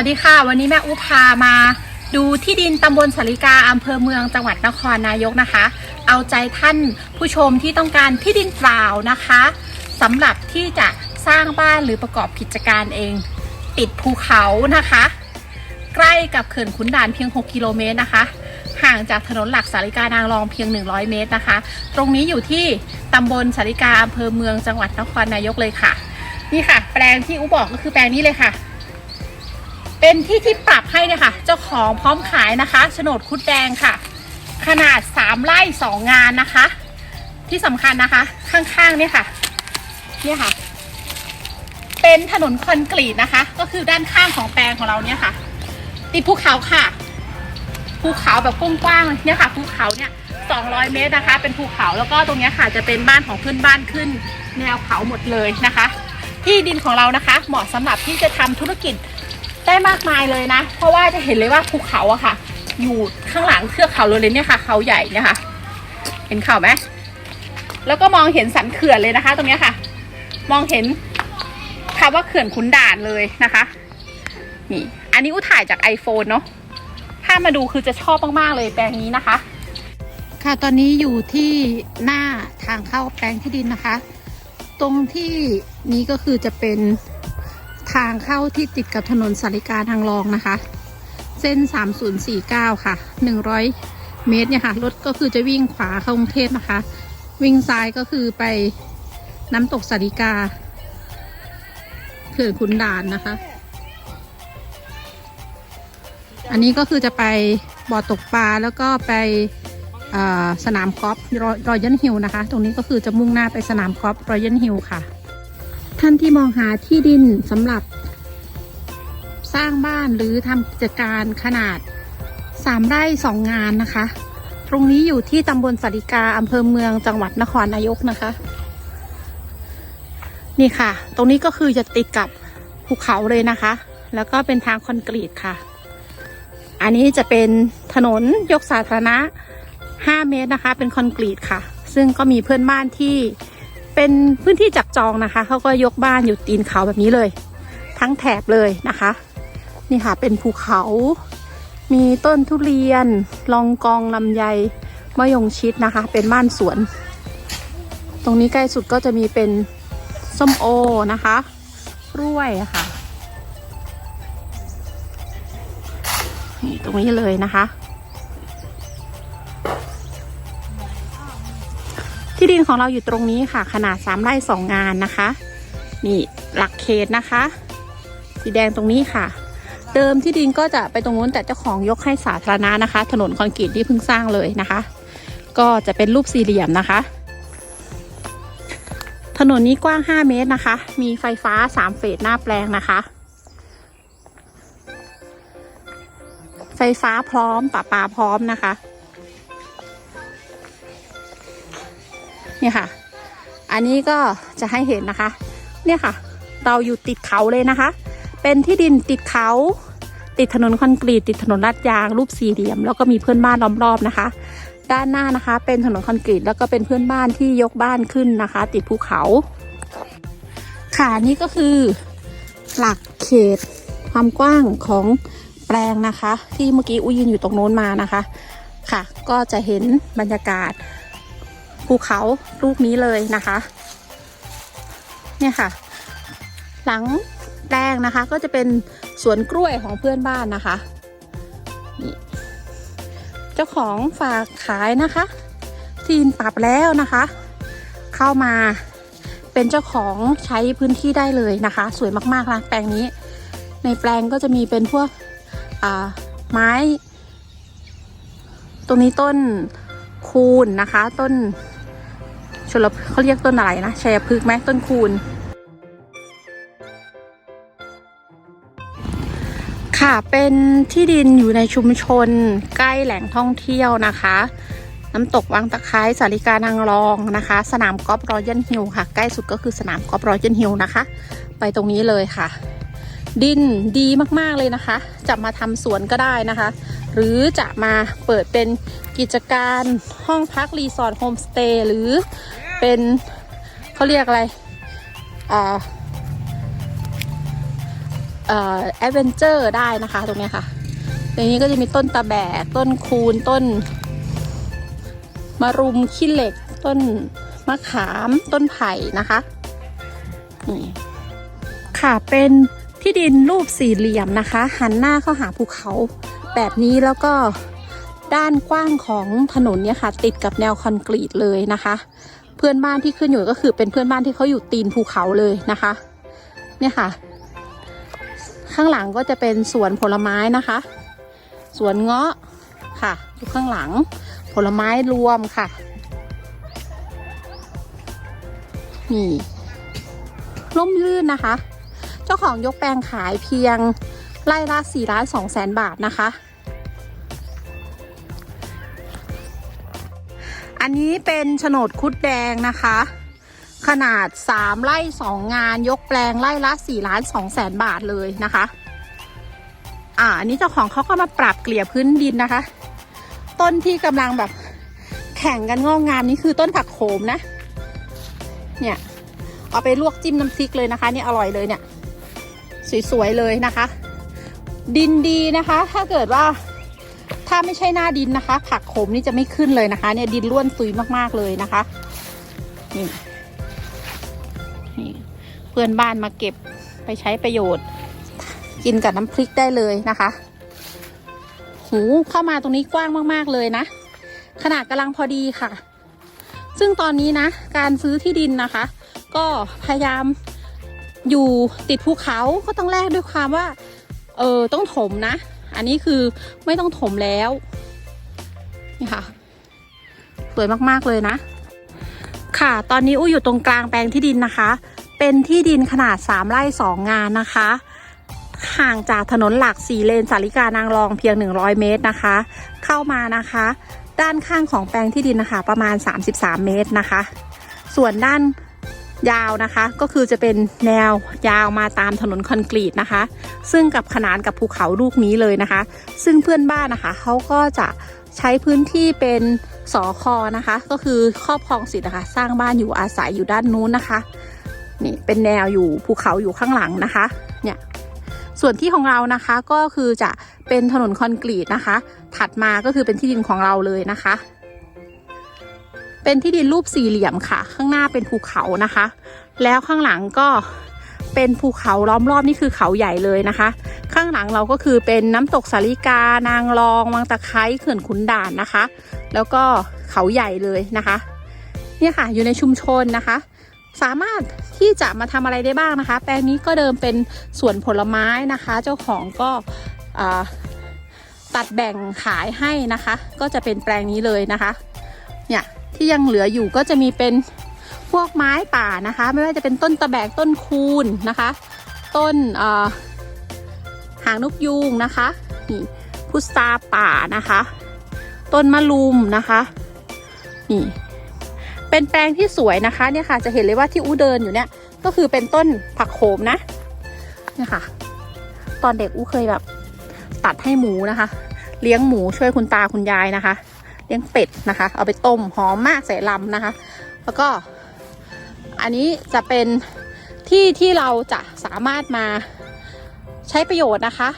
วัสดีค่ะ วันนี้แม่อุพามาดูที่ดินตำบลสาริกาอำเภอเมืองจังหวัดนครนายกนะคะ เอาใจท่านผู้ชมที่ต้องการที่ดินเปล่านะคะสำหรับที่จะสร้างบ้านหรือประกอบกิจการเอง ติดภูเขานะคะ ใกล้กับเขื่อนขุนด่านเพียง 6 กิโลเมตรนะคะ ห่างจากถนนหลักสาริกานางรองเพียง 100 เมตรนะคะ ตรงนี้อยู่ที่ตำบลสาริกาอำเภอเมืองจังหวัดนครนายกเลยค่ะ นี่ค่ะ แปลงที่อุบอกก็คือแปลงนี้เลยค่ะ เป็นที่ที่ปรับให้เนี่ยค่ะ เจ้าของพร้อมขายนะคะโฉนดคุดแดงค่ะ ขนาด 3 ไร่ 2 งานนะคะ ที่สำคัญนะคะ ข้างๆเนี่ยค่ะ เนี่ยค่ะ เป็นถนนคอนกรีตนะคะ ก็คือด้านข้างของแปลงของเราเนี่ยค่ะ ติดภูเขาค่ะ ภูเขาแบบกว้างๆเนี่ยค่ะภูเขาเนี่ย200 เมตรนะคะ เป็นภูเขาแล้วก็ตรงเนี้ยค่ะจะเป็นบ้านของเพื่อนบ้านขึ้น แนวเขาหมดเลยนะคะ ที่ดินของเรานะคะ เหมาะสำหรับที่จะทำธุรกิจ ได้มากมายเลยนะ เพราะว่าจะเห็นเลยว่าภูเขาอะค่ะ อยู่ข้างหลังเทือกเขาเลยเนี่ยค่ะเขาใหญ่เนี่ยค่ะ เห็นเขาไหมแล้วก็มองเห็นสันเขื่อนเลยนะคะ ตรงเนี้ยค่ะ มองเห็นคำว่าเขื่อนขุนด่านเลยนะคะนี่อันนี้อุถ่ายจาก iPhone เนาะถ้ามาดูคือจะชอบมาก ๆ เลยแปลงนี้นะคะ ค่ะตอนนี้อยู่ที่หน้าทางเข้าแปลงที่ดินนะคะ ตรงที่นี้ก็คือจะเป็น ทางเข้าที่ติดกับถนนสาริกาทางรองนะคะ เส้น 3049 ค่ะ 100 เมตรเนี่ยค่ะ รถก็คือจะวิ่งขวาเข้ากรุงเทพนะคะ วิ่งซ้ายก็คือไปน้ำตกสาริกาเขื่อนขุนด่านนะคะ อันนี้ก็คือจะไปบ่อตกปลาแล้วก็ไปสนามกอล์ฟรอยันฮิลนะคะ ตรงนี้ก็คือจะมุ่งหน้าไปสนามกอล์ฟรอยันฮิลค่ะ ท่านที่มองหาที่ดินสำหรับ สร้างบ้านหรือทำกิจการขนาด 3 ไร่สองงานนะคะ ตรงนี้อยู่ที่ตำบลสาริกาอำเภอเมืองจังหวัดนครนายกนะคะ นี่ค่ะ ตรงนี้ก็คือจะติดกับภูเขาเลยนะคะ แล้วก็เป็นทางคอนกรีตค่ะ อันนี้จะเป็นถนนยกสาธารณะ 5 เมตรนะคะ เป็นคอนกรีตค่ะ ซึ่งก็มีเพื่อนบ้านที่ เป็นพื้นที่จับจองนะคะเขาก็ยกบ้านอยู่ตีนเขาแบบนี้เลย ทั้งแถบเลยนะคะ นี่ค่ะเป็นภูเขา มีต้นทุเรียน ลองกองลำไยมะยงชิดนะคะ เป็นบ้านสวน ตรงนี้ใกล้สุดก็จะมีเป็นส้มโอนะคะกล้วยะค่ะนี่ตรงนี้เลยนะคะ ดินของเราอยู่ตรงนี้ค่ะ ขนาด3ไร่2งานนะคะ นี่หลักเขตนะคะ สีแดงตรงนี้ค่ะ เดิมที่ดินก็จะไปตรงนู้นแต่เจ้าของยกให้สาธารณะนะคะ ถนนคอนกรีตที่เพิ่งสร้างเลยนะคะ ก็จะเป็นรูปสี่เหลี่ยมนะคะ ถนนนี้กว้าง 5 เมตรนะคะ มีไฟฟ้า 3 เฟสหน้าแปลงนะคะ ไฟฟ้าพร้อมประปาพร้อมนะคะ นี่ค่ะ อันนี้ก็จะให้เห็นนะคะ เนี่ยค่ะ เราอยู่ติดเขาเลยนะคะ เป็นที่ดินติดเขา ติดถนนคอนกรีต ติดถนนลาดยาง รูปสี่เหลี่ยม แล้วก็มีเพื่อนบ้านล้อมรอบนะคะ ด้านหน้านะคะ เป็นถนนคอนกรีต แล้วก็เป็นเพื่อนบ้านที่ยกบ้านขึ้นนะคะ ติดภูเขา ค่ะนี่ก็คือ หลักเขตความกว้างของแปลงนะคะ ที่เมื่อกี้อุ้ยยืนอยู่ตรงโน้นมานะคะ ค่ะ ก็จะเห็นบรรยากาศ ภูเขาลูกนี้เลยนะคะ เนี่ยค่ะ หลังแปลงนะคะ ก็จะเป็นสวนกล้วยของเพื่อนบ้านนะคะนี่เจ้าของฝากขายนะคะทีนปรับแล้วนะคะ เข้ามาเป็นเจ้าของใช้พื้นที่ได้เลยนะคะ สวยมากๆนะแปลงนี้ ในแปลงก็จะมีเป็นพวกไม้ ตรงนี้ต้นคูนนะคะ ต้น ชลเขาเรียกต้นอะไรนะชัยพฤกษ์ไหมต้นคูนค่ะเป็นที่ดินอยู่ในชุมชนใกล้แหล่งท่องเที่ยวนะคะ น้ำตกวังตะไคร้สาริกานางรองนะคะ สนามกอล์ฟรอยัลฮิลค่ะ ใกล้สุดก็คือสนามกอล์ฟรอยัลฮิลนะคะ ไปตรงนี้เลยค่ะ ดินดีมากๆเลยนะคะ จะมาทำสวนก็ได้นะคะ หรือจะมาเปิดเป็นกิจการห้องพักรีสอร์ทโฮมสเตย์หรือเป็นเขาเรียกอะไรอ่าเอ่อแอดเวนเจอร์ได้นะคะตรงนี้ค่ะในนี้ก็จะมีต้นตะแบกต้นคูนต้นมะรุมขี้เหล็ก ต้นมะขามต้นไผ่นะคะนี่ค่ะเป็นที่ดินรูปสี่เหลี่ยมนะคะ หันหน้าเข้าหาภูเขา แบบนี้แล้วก็ด้านกว้างของถนนเนี่ยค่ะ ติดกับแนวคอนกรีตเลยนะคะ เพื่อนบ้านที่ขึ้นอยู่ก็คือเป็นเพื่อนบ้านที่เขาอยู่ตีนภูเขาเลยนะคะ เนี่ยค่ะ ข้างหลังก็จะเป็นสวนผลไม้นะคะ สวนเงาะค่ะอยู่ข้างหลังผลไม้รวมค่ะนี่ร่มรื่นนะคะ เจ้าของยกแปลงขายเพียงไร่ละ4ล้าน2แสนบาทนะคะ อันนี้เป็นโฉนดคุดแดงนะคะ ขนาด 3 ไร่ 2 งานยกแปลงไร่ละ4ล้าน2แสนบาทเลยนะคะ อ่าอันนี้เจ้าของเขาก็มาปรับเกลี่ยพื้นดินนะคะ ต้นที่กำลังแบบแข่งกันงอกงามนี่คือต้นผักโขมนะ เนี่ย เอาไปลวกจิ้มน้ำพริกเลยนะคะนี่อร่อยเลยเนี่ย สวยๆเลยนะคะ ดินดีนะคะ ถ้าเกิดว่าาไม่ใช่หน้าดินนะคะ ผักโขมนี่จะไม่ขึ้นเลยนะคะ เนี่ยดินร่วนซุยมากๆเลยนะคะนี่นี่เพื่อนบ้านมาเก็บไปใช้ประโยชน์ กินกับน้ำพริกได้เลยนะคะ หูเข้ามาตรงนี้กว้างมากๆเลยนะ ขนาดกำลังพอดีค่ะ ซึ่งตอนนี้นะ การซื้อที่ดินนะคะ ก็พยายามอยู่ติดภูเขาก็ต้องแลกด้วยความว่า เออต้องถมนะ อันนี้คือไม่ต้องถมแล้ว นี่ค่ะ สวยมากๆเลยนะ ค่ะ ตอนนี้อู้อยู่ตรงกลางแปลงที่ดินนะคะ เป็นที่ดินขนาด 3 ไร่2งานนะคะ ห่างจากถนนหลัก4เลนสาริกานางรองเพียง 100 เมตรนะคะ เข้ามานะคะ ด้านข้างของแปลงที่ดินนะคะ ประมาณ 33 เมตรนะคะ ส่วนด้าน ยาวนะคะ ก็คือจะเป็นแนวยาวมาตามถนนคอนกรีตนะคะ ซึ่งกับขนานกับภูเขาลูกนี้เลยนะคะ ซึ่งเพื่อนบ้านนะคะเขาก็จะใช้พื้นที่เป็นสอคอนะคะ ก็คือครอบครองสิทธิ์นะคะ สร้างบ้านอยู่อาศัยอยู่ด้านนู้นนะคะนี่เป็นแนวอยู่ภูเขาอยู่ข้างหลังนะคะเนี่ยส่วนที่ของเรานะคะก็คือจะเป็นถนนคอนกรีตนะคะ ถัดมาก็คือเป็นที่ดินของเราเลยนะคะ เป็นที่ดินรูปสี่เหลี่ยมค่ะ ข้างหน้าเป็นภูเขานะคะ แล้วข้างหลังก็เป็นภูเขาล้อมรอบนี่คือเขาใหญ่เลยนะคะ ข้างหลังเราก็คือเป็นน้ำตกสาริกา นางรองวังตะไคร้เขื่อนขุนด่านนะคะ แล้วก็เขาใหญ่เลยนะคะ เนี่ยค่ะอยู่ในชุมชนนะคะ สามารถที่จะมาทำอะไรได้บ้างนะคะ แปลงนี้ก็เดิมเป็นสวนผลไม้นะคะ เจ้าของก็ตัดแบ่งขายให้นะคะ ก็จะเป็นแปลงนี้เลยนะคะ เนี่ย ที่ยังเหลืออยู่ก็จะมีเป็นพวกไม้ป่านะคะ ไม่ว่าจะเป็นต้นตะแบกต้นคูนนะคะ ต้นหางนกยูงนะคะนี่พุทราป่านะคะ ต้นมะลุมนะคะนี่เป็นแปลงที่สวยนะคะเนี่ยค่ะจะเห็นเลยว่าที่อู้เดินอยู่เนี่ยก็คือเป็นต้นผักโขมนะเนี่ยค่ะ ตอนเด็กอู้เคยแบบ ตัดให้หมูนะคะ เลี้ยงหมูช่วยคุณตาคุณยายนะคะ เลี้ยงเป็ดนะคะ เอาไปต้มหอมมากใส่ลำนะคะ แล้วก็อันนี้จะเป็นที่ที่เราจะสามารถมาใช้ประโยชน์นะคะ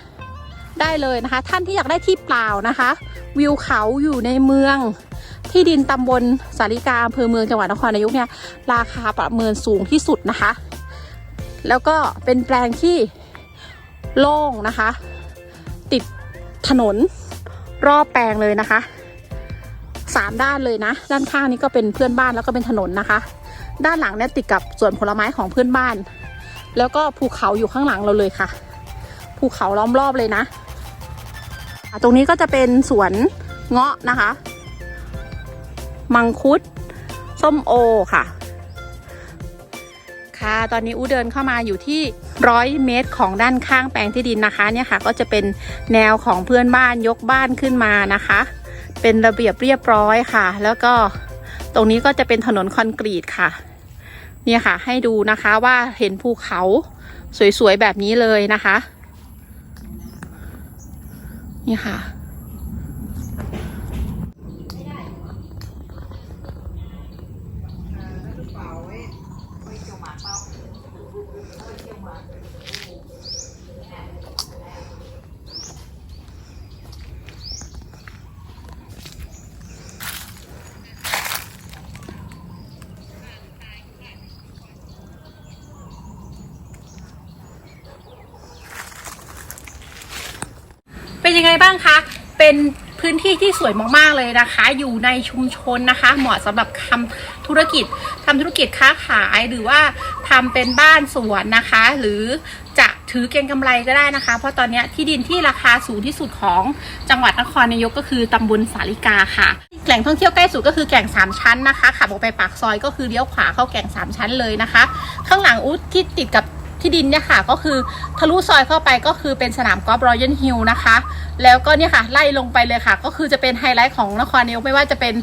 ได้เลยนะคะ ท่านที่อยากได้ที่เปล่านะคะ วิวเขาอยู่ในเมืองที่ดินตำบลสาริกาอำเภอเมืองจังหวัดนครนายกเนี่ยราคาประเมินสูงที่สุดนะคะ แล้วก็เป็นแปลงที่โล่งนะคะ ติดถนนรอบแปลงเลยนะคะ สามด้านเลยนะ ด้านข้างนี้ก็เป็นเพื่อนบ้านแล้วก็เป็นถนนนะคะ ด้านหลังเนี่ยติดกับสวนผลไม้ของเพื่อนบ้าน แล้วก็ภูเขาอยู่ข้างหลังเราเลยค่ะ ภูเขาล้อมรอบเลยนะ ตรงนี้ก็จะเป็นสวนเงาะนะคะ มังคุด ส้มโอค่ะ ค่ะ ตอนนี้อูเดินเข้ามาอยู่ที่ร้อยเมตรของด้านข้างแปลงที่ดินนะคะ เนี่ยค่ะ ก็จะเป็นแนวของเพื่อนบ้านยกบ้านขึ้นมานะคะ เป็นระเบียบเรียบร้อยค่ะ แล้วก็ตรงนี้ก็จะเป็นถนนคอนกรีตค่ะ เนี่ยค่ะ ให้ดูนะคะว่าเห็นภูเขาสวยๆแบบนี้เลยนะคะ นี่ค่ะ ไงบ้างคะ เป็นพื้นที่ที่สวยมากๆเลยนะคะ อยู่ในชุมชนนะคะ เหมาะสำหรับทำธุรกิจทำธุรกิจค้าขายหรือว่าทำเป็นบ้านสวนนะคะ หรือจะถือเก็งกำไรก็ได้นะคะ เพราะตอนนี้ที่ดินที่ราคาสูงที่สุดของจังหวัดนครนายกก็คือตำบลสาลิกาค่ะ แหล่งท่องเที่ยวใกล้สุดก็คือแก่งสามชั้นนะคะขับออกไปปากซอยก็คือเลี้ยวขวาเข้าแก่งสามชั้นเลยนะคะ ข้างหลังอุ๊ที่ติดกับ ที่ดินเนี่ยค่ะก็คือทะลุซอยเข้าไปก็คือเป็นสนามกอล์ฟรอยัลฮิลนะคะ แล้วก็เนี่ยค่ะไล่ลงไปเลยค่ะ ก็คือจะเป็นไฮไลท์ของนครนายกไม่ว่าจะเป็น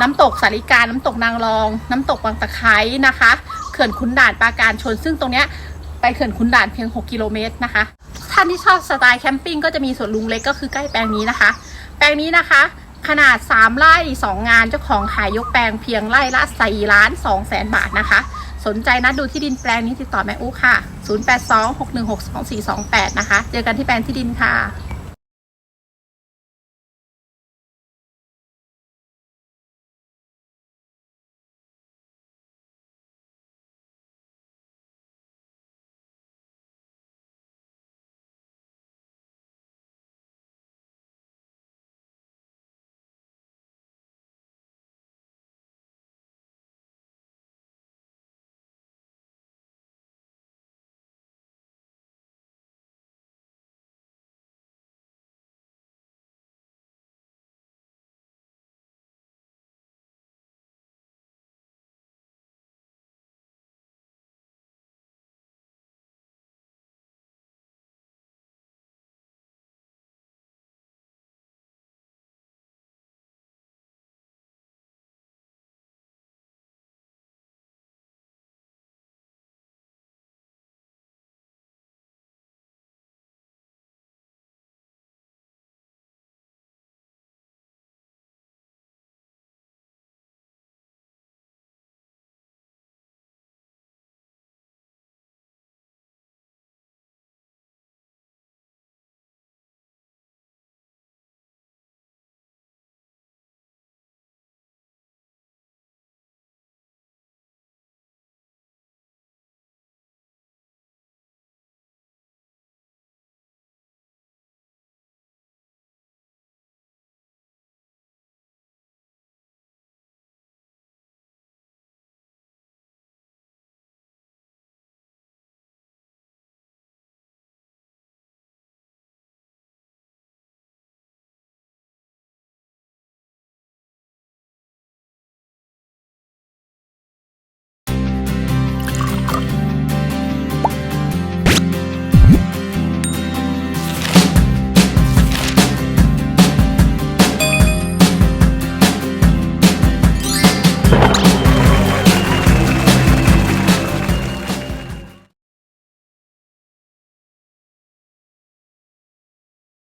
น้ำตกสาริกา น้ำตกนางรอง น้ำตกบางตะไคร้นะคะเขื่อนขุนด่านปราการชน ซึ่งตรงเนี้ยไปเขื่อนขุนด่านเพียง 6 กิโลเมตรนะคะ ท่านที่ชอบสไตล์แคมปิ้งก็จะมีสวนลุงเล็กก็คือใกล้แปลงนี้นะคะ แปลงนี้นะคะขนาด 3 ไร่ 2 งานเจ้าของขายยกแปลงเพียงไร่ละ4ล้าน2แสนบาทนะคะ สนใจนะดูที่ดินแปลงนี้ติดต่อแม่อู้ค่ะ 0826162428 นะคะ เจอกันที่แปลงที่ดินค่ะ